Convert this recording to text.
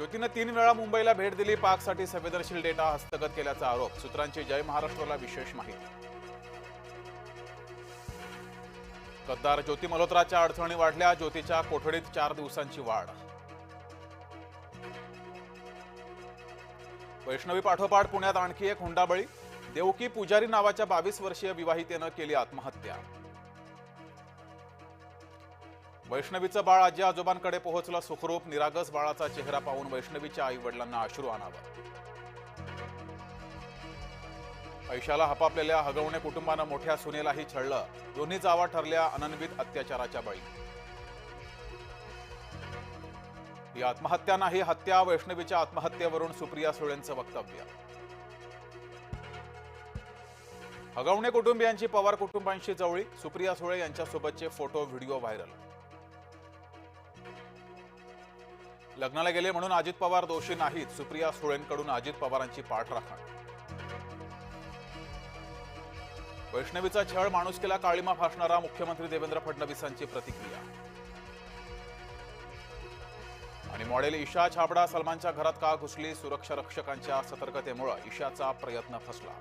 ज्योतीनं तीन वेळा मुंबईला भेट दिली. पाकसाठी संवेदनशील डेटा हस्तगत केल्याचा आरोप. सूत्रांची जय महाराष्ट्राला विशेष माहिती. गद्दार ज्योती मल्होत्राच्या अडचणी वाढल्या. ज्योतीच्या कोठडीत चार दिवसांची वाढ. वैष्णवी पाठोपाठ पुण्यात आणखी एक हुंडाबळी. देवकी पुजारी नावाच्या बावीस वर्षीय विवाहितेनं केली आत्महत्या. वैष्णवीचं बाळ आजी आजोबांकडे पोहोचलं सुखरूप निरागस बाळाचा चेहरा पाहून वैष्णवीच्या आई वडिलांना अश्रू आणावं पैशाला हपापलेल्या हगवणे कुटुंबानं मोठ्या सुनेलाही छळलं. दोन्ही जावा ठरल्या अनन्वित अत्याचाराच्या बळी. ही आत्महत्या नाही हत्या वैष्णवीच्या आत्महत्येवरून सुप्रिया सुळेंचं वक्तव्य. हगवणे कुटुंबियांची पवार कुटुंबांशी जवळी सुप्रिया सुळे यांच्यासोबतचे फोटो व्हिडिओ व्हायरल. लग्नाला गेले म्हणून अजित पवार दोषी नाहीत. सुप्रिया सुळेंकडून अजित पवारांची पाठराखण वैष्णवीचा छळ माणुसकीला काळीमा फासणारा मुख्यमंत्री देवेंद्र फडणवीसांची प्रतिक्रिया. आणि मॉडेल ईशा छाबडा सलमानच्या घरात का घुसली? सुरक्षा रक्षकांच्या सतर्कतेमुळे ईशाचा प्रयत्न फसला.